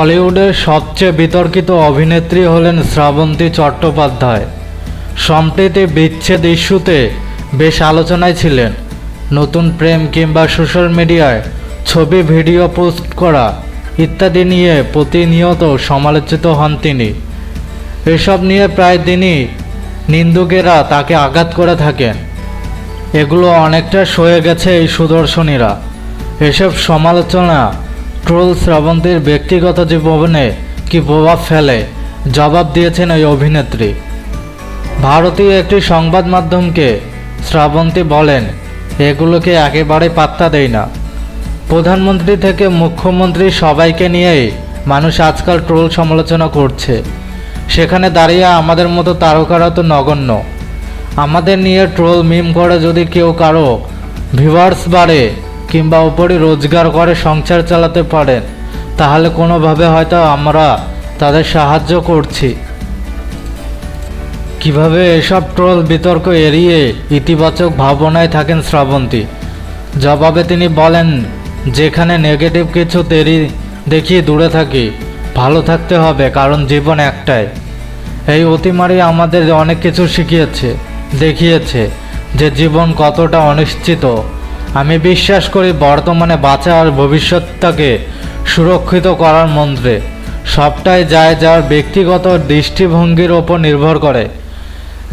বলিউডের সবচেয়ে বিতর্কিত অভিনেত্রী হলেন শ্রাবন্তী চট্টোপাধ্যায়। সম্প্রতি বিচ্ছেদ ইস্যুতে বেশ আলোচনায় ছিলেন। নতুন প্রেম কিংবা সোশ্যাল মিডিয়ায় ছবি, ভিডিও পোস্ট করা ইত্যাদি নিয়ে প্রতিনিয়ত সমালোচিত হন তিনি। এসব নিয়ে প্রায় দিনই নিন্দুকেরা তাকে আঘাত করে থাকেন। এগুলো অনেকটা সয়ে গেছে এই সুদর্শনীরা। এসব সমালোচনা ট্রোল শ্রাবন্তীর ব্যক্তিগত জীবনে কি প্রভাব ফেলে? জবাব দিয়েছেন এই অভিনেত্রী। ভারতীয় একটি সংবাদ মাধ্যমকে শ্রাবন্তী বলেন, এগুলোকে একেবারে পাত্তা দেয় না। প্রধানমন্ত্রী থেকে মুখ্যমন্ত্রী সবাইকে নিয়েই মানুষ আজকাল ট্রোল সমালোচনা করছে। সেখানে দাঁড়িয়ে আমাদের মতো তারকারা তো নগণ্য। আমাদের নিয়ে ট্রোল মিম করে যদি কেউ কারও ভিউয়ার্স বাড়ে কিংবা উপরে রোজগার করে, সংসার চালাতে পারেন, তাহলে কোনোভাবে হয়তো আমরা তাদের সাহায্য করছি। কীভাবে এসব ট্রোল বিতর্ক এড়িয়ে ইতিবাচক ভাবনায় থাকেন শ্রাবন্তী? জবাবে তিনি বলেন, যেখানে নেগেটিভ কিছু তেরি দেখিয়ে দূরে থাকি, ভালো থাকতে হবে, কারণ জীবন একটাই। এই অতিমারি আমাদের অনেক কিছু শিখিয়েছে, দেখিয়েছে যে জীবন কতটা অনিশ্চিত। আমি বিশ্বাস করি বর্তমানে বাঁচা আর ভবিষ্যৎটাকে সুরক্ষিত করার মন্ত্রে। সবটাই যায় যার ব্যক্তিগত দৃষ্টিভঙ্গির ওপর নির্ভর করে।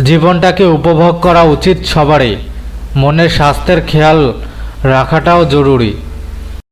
জীবনটাকে উপভোগ করা উচিত সবারই। মনের স্বাস্থ্যের খেয়াল রাখাটাও জরুরি।